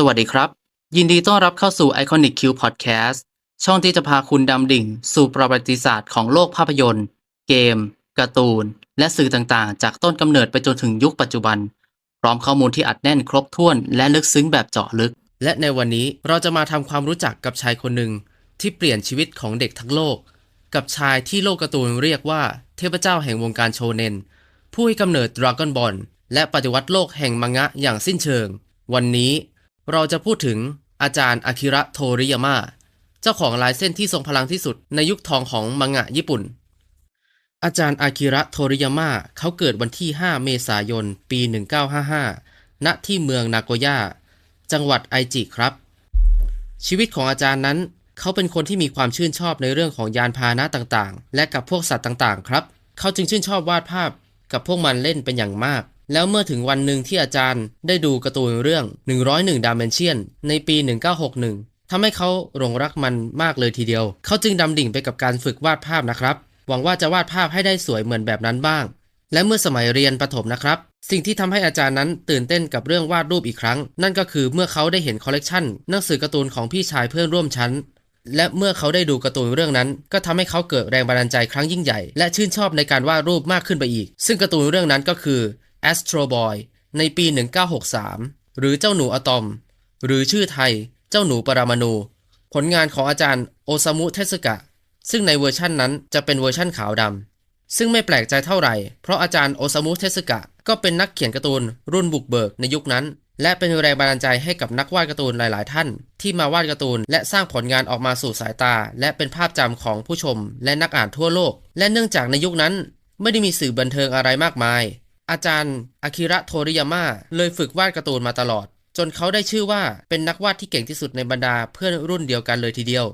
สวัสดีครับ ยินดีต้อนรับเข้าสู่ Iconic Q Podcast ช่องที่จะพาคุณดำดิ่ง สู่ประวัติศาสตร์ของโลกภาพยนตร์ เกม การ์ตูน และสื่อต่างๆ จากต้นกำเนิดไปจนถึงยุคปัจจุบัน พร้อมข้อมูลที่อัดแน่นครบถ้วนและลึกซึ้งแบบเจาะลึก และในวันนี้เราจะมาทำความรู้จักกับชายคนหนึ่งที่เปลี่ยนชีวิตของเด็กทั้งโลก กับชายที่โลกการ์ตูนเรียกว่าเทพเจ้าแห่งวงการโชเนนผู้ให้กำเนิดดราก้อนบอลและปฏิวัติโลกแห่งมังงะอย่างสิ้นเชิง วันนี้ เราจะพูดถึงอาจารย์อากิระโทริยาม่าเจ้าของลายเส้นที่ทรงพลังที่สุดในยุคทองของมังงะญี่ปุ่น อาจารย์อากิระโทริยาม่าเขาเกิดวันที่ 5 เมษายน ปี 1955 ณ ที่เมืองนาโกย่า จังหวัดไอจิครับ ชีวิตของอาจารย์นั้นเขาเป็นคนที่มีความชื่นชอบในเรื่องของยานพาหนะต่างๆ และกับพวกสัตว์ต่างๆ ครับ เขาจึงชื่นชอบวาดภาพกับพวกมันเล่นเป็นอย่างมาก แล้วเมื่อถึงวันหนึ่งที่อาจารย์ได้ดูการ์ตูนเรื่อง 101ดามเมนเชียนในปี 1961 ทำให้เขาหลงรักมันมากเลยทีเดียว เขาจึงดำดิ่งไปกับการฝึกวาดภาพนะครับ หวังว่าจะวาดภาพให้ได้สวยเหมือนแบบนั้นบ้าง และเมื่อสมัยเรียนประถมนะครับ สิ่งที่ทำให้อาจารย์นั้นตื่นเต้นกับเรื่องวาดรูปอีกครั้ง นั่นก็คือเมื่อเขาได้เห็นคอลเลกชันหนังสือการ์ตูนของพี่ชายเพื่อนร่วมชั้นและเมื่อเขาได้ดูการ์ตูนเรื่องนั้น ก็ทำให้เขาเกิดแรงบันดาลใจครั้งยิ่งใหญ่ และชื่นชอบในการวาดรูปมากขึ้นไปอีก ซึ่งการ์ตูนเรื่องนั้นก็คือ Astro Boy ในปี 1963 หรือเจ้าหนูอะตอม หรือชื่อไทย เจ้าหนูปรามาณู ผลงานของอาจารย์โอซามุเทสึกะ ซึ่งในเวอร์ชั่นนั้นจะเป็นเวอร์ชั่นขาวดำ ซึ่งไม่แปลกใจเท่าไหร่ เพราะอาจารย์โอซามุเทสึกะ ก็เป็นนักเขียนการ์ตูนรุ่นบุกเบิกในยุคนั้น และเป็นแรงบันดาลใจให้กับนักวาดการ์ตูนหลาย ๆ ท่าน ที่มาวาดการ์ตูนและสร้างผลงานออกมาสู่สายตา และเป็นภาพจำของผู้ชม และนักอ่านทั่วโลก และเนื่องจากในยุคนั้น ไม่ได้มีสื่อบันเทิงอะไรมากมาย อาจารย์อากิระโทริยาม่าเลยฝึกวาดการ์ตูนมาตลอด จนเขาได้ชื่อว่าเป็นนักวาดที่เก่งที่สุดในบรรดาเพื่อนรุ่นเดียวกันเลยทีเดียว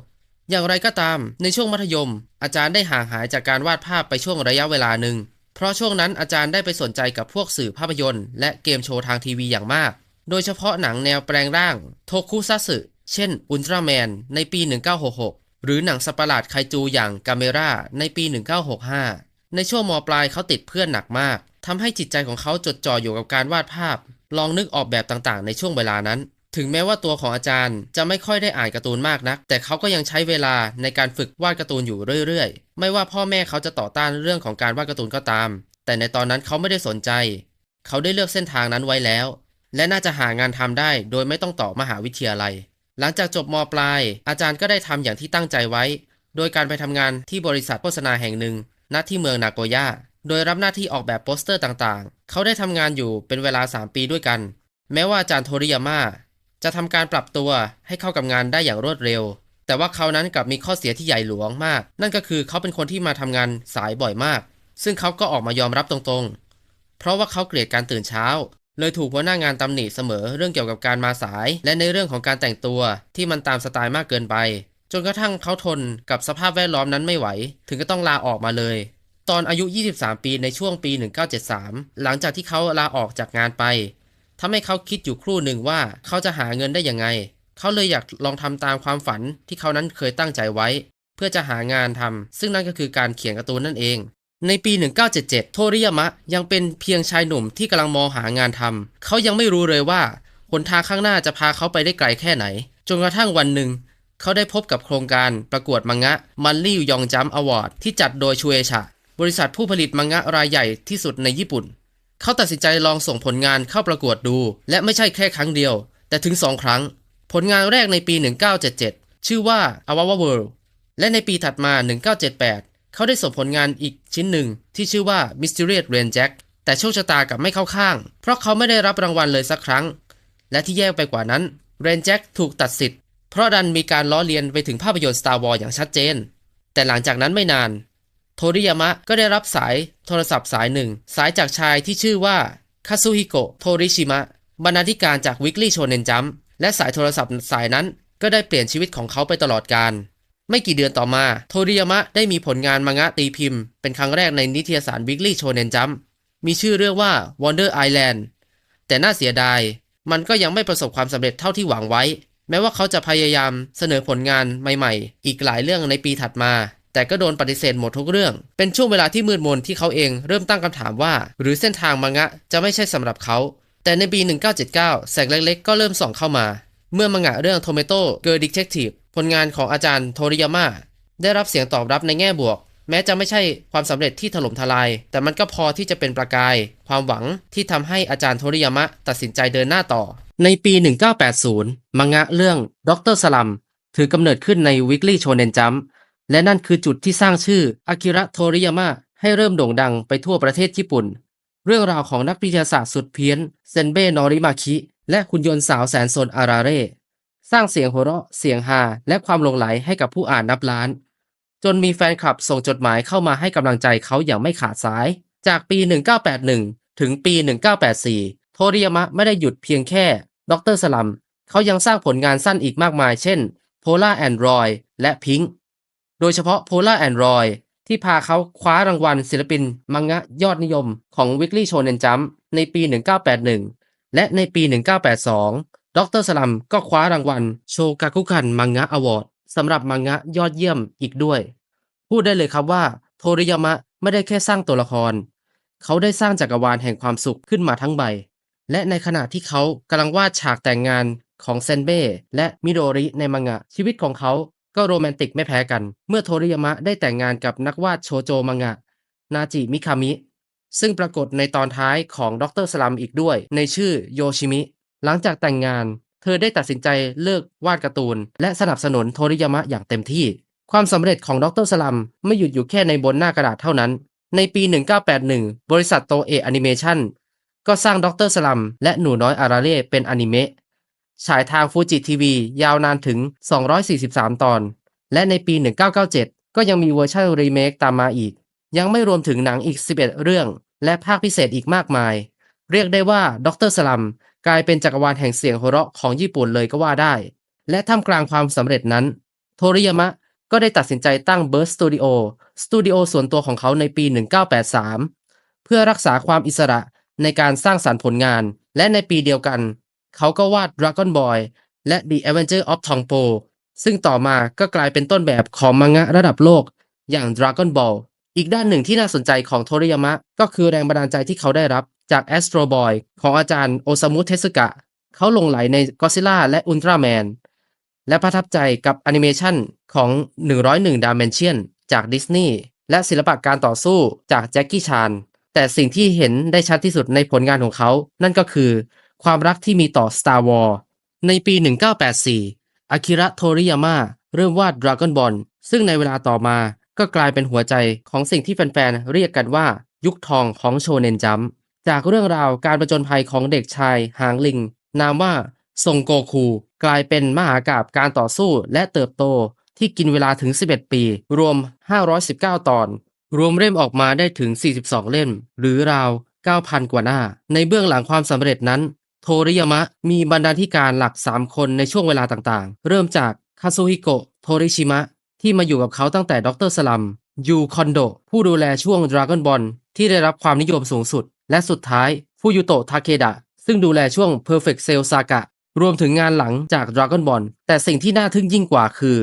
อย่างไรก็ตามในช่วงมัธยม อาจารย์ได้ห่างหายจากการวาดภาพไปช่วงระยะเวลาหนึ่งเพราะช่วงนั้นอาจารย์ได้ไปสนใจกับพวกสื่อภาพยนตร์ และเกมโชว์ทางทีวีอย่างมาก โดยเฉพาะหนังแนวแปลงร่างโทคุซัสึเช่นอุลตร้าแมนในปี 1966 หรือหนังสัตว์ปหลาดไคจูอย่างกาเมราในปี 1965 ในช่วงมปลายเขาติดเพื่อนหนักมาก ทำให้จิตใจของเขาจดจ่ออยู่กับการวาดภาพ ลองนึกออกแบบต่างๆ ในช่วงเวลานั้น ถึงแม้ว่าตัวของอาจารย์จะไม่ค่อยได้อ่านการ์ตูนมากนัก แต่เขาก็ยังใช้เวลาในการฝึกวาดการ์ตูนอยู่เรื่อยๆ ไม่ว่าพ่อแม่เขาจะต่อต้านเรื่องของการวาดการ์ตูนก็ตาม แต่ในตอนนั้นเขาไม่ได้สนใจ เขาได้เลือกเส้นทางนั้นไว้แล้ว และน่าจะหางานทำได้ โดยไม่ต้องต่อมหาวิทยาลัย หลังจากจบมปลาย อาจารย์ก็ได้ทำอย่างที่ตั้งใจไว้ โดยการไปทำงานที่บริษัทโฆษณาแห่งหนึ่งณที่เมืองนาโกย่า โดยรับหน้าที่ออกแบบโปสเตอร์ต่างๆ เขาได้ทำงานอยู่เป็นเวลา 3 ปีด้วยกัน แม้ว่าอาจารย์โทริยาม่าจะทำการปรับตัวให้เข้ากับงานได้อย่างรวดเร็ว แต่ว่าเขานั้นกลับมีข้อเสียที่ใหญ่หลวงมาก นั่นก็คือเขาเป็นคนที่มาทำงานสายบ่อยมาก ซึ่งเขาก็ออกมายอมรับตรงๆ เพราะว่าเขาเกลียดการตื่นเช้า เลยถูกหัวหน้างานตำหนิเสมอเรื่องเกี่ยวกับการมาสาย และในเรื่องของการแต่งตัวที่มันตามสไตล์มากเกินไป จนกระทั่งเขาทนกับสภาพแวดล้อมนั้นไม่ไหว ถึงก็ต้องลาออกมาเลย ตอนอายุ 23 ปีในช่วงปี 1973 หลังจากที่เขาลาออกจากงานไปทำให้เขาคิดอยู่ครู่หนึ่งว่าเขาจะหาเงินได้ยังไง เขาเลยอยากลองทำตามความฝันที่เขานั้นเคยตั้งใจไว้ เพื่อจะหางานทำซึ่งนั่นก็คือการเขียนการ์ตูนนั่นเอง ในปี 1977 โทริยามะยังเป็นเพียงชายหนุ่มที่กำลังมองหางานทำเขายังไม่รู้เลยว่าหนทางข้างหน้าจะพาเขาไปได้ไกลแค่ไหน จนกระทั่งวันหนึ่งเขาได้พบกับโครงการประกวดมังงะมันลี่ยองจัมอวอร์ดที่จัดโดยชูเอชะ บริษัทผู้ผลิตมังงะรายใหญ่ที่สุดในญี่ปุ่น เขาตัดสินใจลองส่งผลงานเข้าประกวดดู และไม่ใช่แค่ครั้งเดียว แต่ถึงสองครั้ง ผลงานแรกในปี 1977 ชื่อว่า a w a w a World และในปีถัดมา 1978 เขาได้ส่งผลงานอีกชิ้นหนึ่งที่ชื่อว่า Mysterious Rain Jack แต่โชคชะตากับไม่เข้าข้าง เพราะเขาไม่ได้รับรางวัลเลยสักครั้ง และที่แย่ไปกว่านั้น Rain Jack ถูกตัดสิทธิ์ เพราะดันมีการล้อเลียนไปถึงภาพยนตร์ Star Wars อย่างชัดเจน แต่หลังจากนั้นไม่นาน โทริยามะก็ได้รับสายโทรศัพท์สายหนึ่ง สายจากชายที่ชื่อว่าคาซุฮิโกะโทริชิมะบรรณาธิการจาก Weekly Shonen Jump และสายโทรศัพท์สายนั้นก็ได้เปลี่ยนชีวิตของเขาไปตลอดกาลไม่กี่เดือนต่อมาโทริยามะได้มีผลงานมังงะตีพิมพ์ เป็นครั้งแรกในนิตยสาร Weekly Shonen Jump มีชื่อเรื่องว่า Wonder Island แต่น่าเสียดาย มันก็ยังไม่ประสบความสำเร็จเท่าที่หวังไว้ แม้ว่าเขาจะพยายามเสนอผลงานใหม่ ๆ อีกหลายเรื่องในปีถัดมา แต่ก็โดนปฏิเสธหมดทุกเรื่อง เป็นช่วงเวลาที่มืดมนที่เขาเองเริ่มตั้งคำถามว่า หรือเส้นทางมังงะจะไม่ใช่สำหรับเขา แต่ในปี 1979 แสงเล็กๆ ก็เริ่มส่องเข้ามา เมื่อมังงะเรื่อง Tomato Girl Detective ผลงานของอาจารย์โทริยาม่าได้รับเสียงตอบรับในแง่บวก แม้จะไม่ใช่ความสำเร็จที่ถล่มทลาย แต่มันก็พอที่จะเป็นประกาย ความหวังที่ทำให้อาจารย์โทริยามะตัดสินใจเดินหน้าต่อ ในปี 1980 มังงะเรื่องด็อกเตอร์สลัมถือกำเนิดขึ้นใน Weekly Shonen Jump และนั่นคือจุดที่สร้างชื่ออากิระโทริยามะให้เริ่มโด่งดังไปทั่วประเทศญี่ปุ่น เรื่องราวของนักวิทยาศาสตร์สุดเพี้ยนเซนเบนอริมาคิ และคุณยนต์สาวแสนสนอาราเร่สร้างเสียงหัวเราะเสียงฮาและความหลงไหลให้กับผู้อ่านนับล้าน จนมีแฟนคลับส่งจดหมายเข้ามาให้กำลังใจเขาอย่างไม่ขาดสาย จากปี 1981 ถึงปี 1984 โทริยามะไม่ได้หยุดเพียงแค่ด็อกเตอร์สลัมเขายังสร้างผลงานสั้นอีกมากมาย เช่น Polar and Roy และ Pink ดยเฉพาะ Polar and Roy ที่พาเขาคว้ารางวัลศิลปิน มังงะยอดนิยมของ Weekly Shonen Jump ในปี 1981 และในปี 1982 ดรสลัมก็คว้ารางวัลโชกาคุคันมังงะอวอร์ดสำหรับมังงะยอดเยี่ยมอีกด้วย พูดได้เลยครับว่า โทริยามะไม่ได้แค่สร้างตัวละคร เขาได้สร้างจักรวาลแห่งความสุขขึ้นมาทั้งใบ และในขณะที่เขากำลังวาดฉากแต่งงานของเซนเบ้และมิโดริในมังงะชีวิตของเขา ก็โรแมนติกไม่แพ้กัน เมื่อโทริยามะได้แต่งงานกับนักวาดโชโจมังะ นาจิมิคามิ ซึ่งปรากฏในตอนท้ายของด็อกเตอร์สลัมอีกด้วย ในชื่อโยชิมิ หลังจากแต่งงาน เธอได้ตัดสินใจเลิกวาดการ์ตูน และสนับสนุนโทริยามะอย่างเต็มที่ ความสำเร็จของด็อกเตอร์สลัมไม่หยุดอยู่แค่ในบนหน้ากระดาษเท่านั้น ในปี 1981 บริษัทโตเอะแอนิเมชันก็สร้างด็อกเตอร์สลัมและหนูน้อยอาราเร่เป็นอนิเมะ ฉายทางฟูจิทีวียาวนานถึง 243 ตอน และในปี 1997 ก็ยังมีเวอร์ชันรีเมคตามมาอีก ยังไม่รวมถึงหนังอีก 11 เรื่อง และภาคพิเศษอีกมากมาย เรียกได้ว่าด็อกเตอร์สลัมกลายเป็นจักรวาลแห่งเสียงหัวเราะของญี่ปุ่นเลยก็ว่าได้ และท่ามกลางความสำเร็จนั้น โทริยามะก็ได้ตัดสินใจตั้งเบิร์สตูดิโอสตูดิโอส่วนตัวของเขาในปี 1983 เพื่อรักษาความอิสระในการสร้างสรรค์ผลงาน และในปีเดียวกัน เขาก็วาด Dragon Boy และ The Adventure of Tongpo ซึ่งต่อมาก็กลายเป็นต้นแบบของมังงะระดับโลกอย่าง Dragon Ball อีกด้านหนึ่งที่น่าสนใจของโทริยามะ ก็คือแรงบันดาลใจที่เขาได้รับจาก Astro Boy ของอาจารย์โอซามุเทสึกะ เขาลงไหลใน Godzilla และ Ultraman และประทับใจกับแอนิเมชันของ 101 Dimension จากดิสนีย์และศิลปะการต่อสู้จากแจ็คกี้ชานแต่สิ่งที่เห็นได้ชัดที่สุดในผลงานของเขา นั่นก็คือ ความรักที่มีต่อ Star Wars ในปี 1984 อากิระโทริยาม่าเริ่มวาด Dragon Ball ซึ่งในเวลาต่อมาก็กลายเป็นหัวใจของสิ่งที่แฟนๆ เรียกกันว่ายุคทองของโชเนนจัมจากเรื่องราวการประจนภัยของเด็กชายหางลิง นามว่าซงโกคู กลายเป็นมหากาบการต่อสู้และเติบโตที่กินเวลาถึง 11 ปี รวม 519 ตอน รวมเล่มออกมาได้ถึง 42 เล่ม หรือราว 9,000 กว่าหน้า ในเบื้องหลังความสำเร็จนั้น โทริยามะมีบรรณาธิการหลัก 3 คนในช่วงเวลาต่างๆ เริ่มจากคาซุฮิโกะโทริชิมะที่มาอยู่กับเขาตั้งแต่ดรสลัมยูคอนโดผู้ดูแลช่วง Dragon Ball ที่ได้รับความนิยมสูงสุด และสุดท้ายฟูยุโตะทาเคดะซึ่งดูแลช่วง Perfect Cell Saga รวมถึงงานหลังจาก Dragon Ball แต่สิ่งที่น่าทึ่งยิ่งกว่าคือ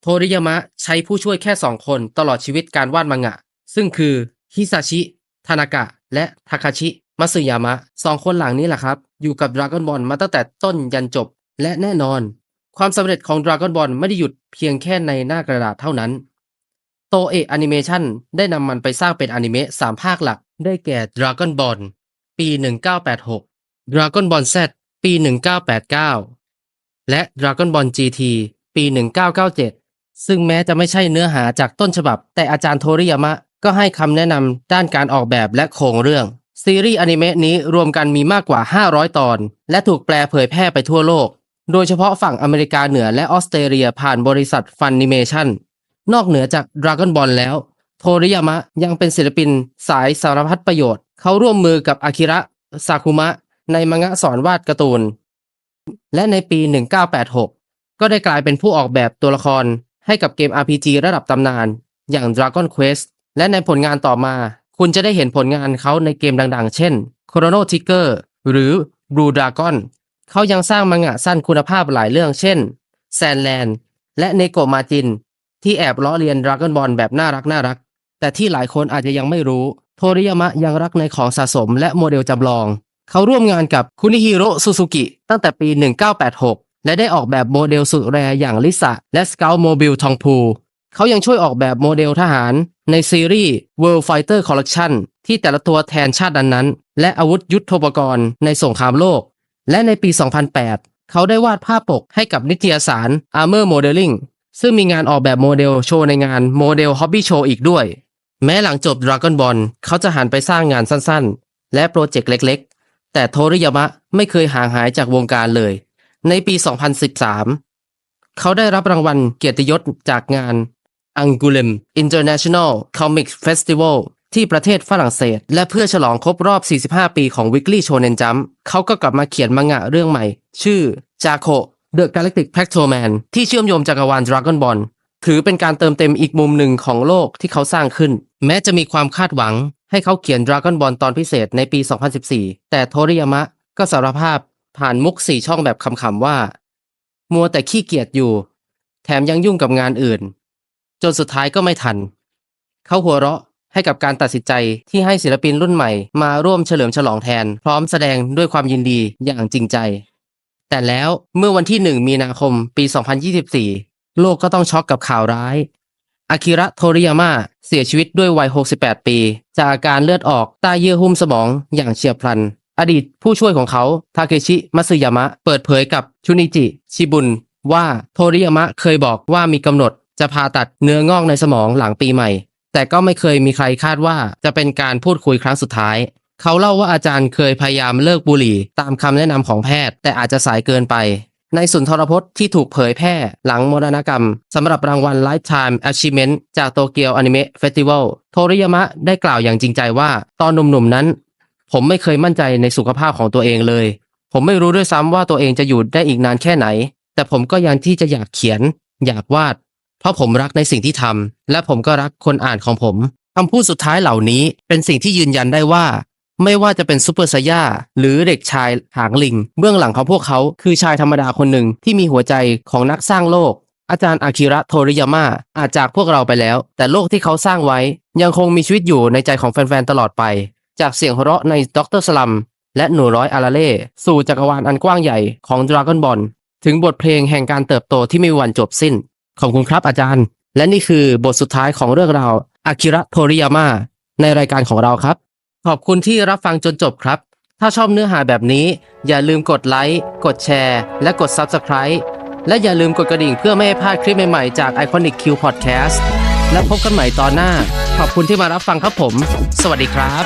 โทริยามะใช้ผู้ช่วยแค่ 2 คนตลอดชีวิตการวาดมังงะ ซึ่งคือฮิซาชิ ทานากะ และทาคาชิ มัตสึยามะสองคนหลังนี้แหละครับ อยู่กับ Dragon Ball มาตั้งแต่ต้นยันจบ และแน่นอน ความสำเร็จของ Dragon Ball ไม่ได้หยุดเพียงแค่ในหน้ากระดาษเท่านั้น โตเอะแอนิเมชันได้นำมันไปสร้างเป็นอนิเมะ3ภาคหลัก ได้แก่ Dragon Ball ปี 1986 Dragon Ball Z ปี 1989 และ Dragon Ball GT ปี 1997 ซึ่งแม้จะไม่ใช่เนื้อหาจากต้นฉบับ แต่อาจารย์โทริยามะก็ให้คำแนะนำด้านการออกแบบและโครงเรื่อง ซีรีส์อนิเมะนี้รวมกันมีมากกว่า 500 ตอน และถูกแปลเผยแพร่ไปทั่วโลก โดยเฉพาะฝั่งอเมริกาเหนือและออสเตรเลียผ่านบริษัทฟันนิเมชันนอกเหนือจาก Dragon Ball แล้ว โทริยามะยังเป็นศิลปินสายสารพัดประโยชน์ เขาร่วมมือกับอากิระซากุมะ ในมังงะสอนวาดการ์ตูน และในปี 1986 ก็ได้กลายเป็นผู้ออกแบบตัวละครให้กับเกม RPG ระดับตำนาน อย่าง Dragon Quest และในผลงานต่อมา คุณจะได้เห็นผลงานเขาในเกมดังๆ เช่น Chrono Trigger หรือ Blue Dragon เขายังสร้างมังงะสั้นคุณภาพหลายเรื่องเช่น Sandland และเนโกมาจินที่แอบล้อเลียน Dragon Ball แบบน่ารักน่ารัก แต่ที่หลายคนอาจจะยังไม่รู้ โทริยามะยังรักในของสะสมและโมเดลจำลอง เขาร่วมงานกับคุนิฮิโร่ซูซูกิตั้งแต่ปี 1986 และได้ออกแบบโมเดลสุดแรอย่างลิสะและสเกลโมบิลทองพูเขายังช่วยออกแบบโมเดลทหาร ในซีรีส์ World Fighter Collection ที่แต่ละตัวแทนชาตินั้นๆ และอาวุธยุทโธปกรณ์ในสงครามโลก และในปี 2008 เขาได้วาดภาพปกให้กับนิตยสาร Armor Modeling ซึ่งมีงานออกแบบโมเดลโชว์ในงานโมเดล Hobby Show อีกด้วย แม้หลังจบ Dragon Ball เขาจะหันไปสร้างงานสั้นๆ และโปรเจกต์เล็กๆ แต่โทริยามะไม่เคยห่างหายจากวงการเลย ในปี 2013 เขาได้รับรางวัลเกียรติยศจากงาน Angoulême International Comic Festival ที่ประเทศฝรั่งเศส และเพื่อฉลองครบรอบ 45 ปีของ Weekly Shonen Jump เขาก็กลับมาเขียนมังงะเรื่องใหม่ ชื่อ Jaco The Galactic Pactoman ที่เชื่อมโยงจักรวาล Dragon Ball ถือเป็นการเติมเต็มอีกมุมหนึ่งของโลกที่เขาสร้างขึ้น แม้จะมีความคาดหวัง ให้เขาเขียน Dragon Ball ตอนพิเศษในปี 2014 แต่โทริยามะก็สารภาพผ่านมุกสี่ช่องแบบคำๆว่า มัวแต่ขี้เกียจอยู่ แถมยังยุ่งกับงานอื่น จนสุดท้ายก็ไม่ทัน เขาหัวเราะให้กับการตัดสินใจที่ให้ศิลปินรุ่นใหม่มาร่วมเฉลิมฉลองแทน พร้อมแสดงด้วยความยินดีอย่างจริงใจ แต่แล้วเมื่อวันที่ 1 มีนาคมปี 2024 โลกก็ต้องช็อกกับข่าวร้ายอากิระโทริยาม่าเสียชีวิตด้วยวัย 68 ปี จากอาการเลือดออกใต้เยื่อหุ้มสมองอย่างเฉียบพลัน อดีตผู้ช่วยของเขาทาเคชิมัสึยามะเปิดเผยกับชุนิจิ ชิบุนว่าโทริยามะเคยบอกว่ามีกำหนด จะผ่าตัดเนื้องอกในสมองหลังปีใหม่ แต่ก็ไม่เคยมีใครคาดว่าจะเป็นการพูดคุยครั้งสุดท้าย เขาเล่าว่าอาจารย์เคยพยายามเลิกบุหรี่ตามคำแนะนำของแพทย์ แต่อาจจะสายเกินไป ในสุนทรพจน์ที่ถูกเผยแพร่หลังมรณกรรมสำหรับรางวัล Lifetime Achievement จากโตเกียวอนิเมะเฟสติวัลโทริยามะได้กล่าวอย่างจริงใจว่า ตอนหนุ่มๆนั้น ผมไม่เคยมั่นใจในสุขภาพของตัวเองเลย ผมไม่รู้ด้วยซ้ำว่าตัวเองจะอยู่ได้อีกนานแค่ไหน แต่ผมก็ยังที่จะอยากเขียน อยากวาด ราะผมรักในสิ่งที่ทำและผมก็รักคนอ่านของผมคำพูดสุดท้ายเหล่านี้เป็นสิ่งที่ยืนยันได้ว่า ไม่ว่าจะเป็นซูเปอร์ไซย่าหรือเด็กชายหางลิง เบื้องหลังของพวกเขาคือชายธรรมดาคนหนึ่งที่มีหัวใจของนักสร้างโลก อาจารย์อากิระโทริยาม่าอาจจากพวกเราไปแล้ว แต่โลกที่เขาสร้างไว้ ยังคงมีชีวิตอยู่ในใจของแฟนๆตลอดไป จากเสียงหัวเราะในด็อกเตอร์สลัมและหนูร้อยอาราเล่สู่จักรวาลอันกว้างใหญ่ของดราก้อนบอลถึงบทเพลงแห่งการเติบโตที่ไม่มีวันจบสิ้น ขอบคุณครับอาจารย์ และนี่คือบทสุดท้ายของเรื่องราวอากิระโทริยาม่าในรายการของเราครับ ขอบคุณที่รับฟังจนจบครับ ถ้าชอบเนื้อหาแบบนี้ อย่าลืมกดไลค์กดแชร์ และกด Subscribe และอย่าลืมกดกระดิ่งเพื่อไม่ให้พลาดคลิปใหม่ๆจาก Iconic Q Podcast และพบกันใหม่ตอนหน้า ขอบคุณที่มารับฟังครับผม สวัสดีครับ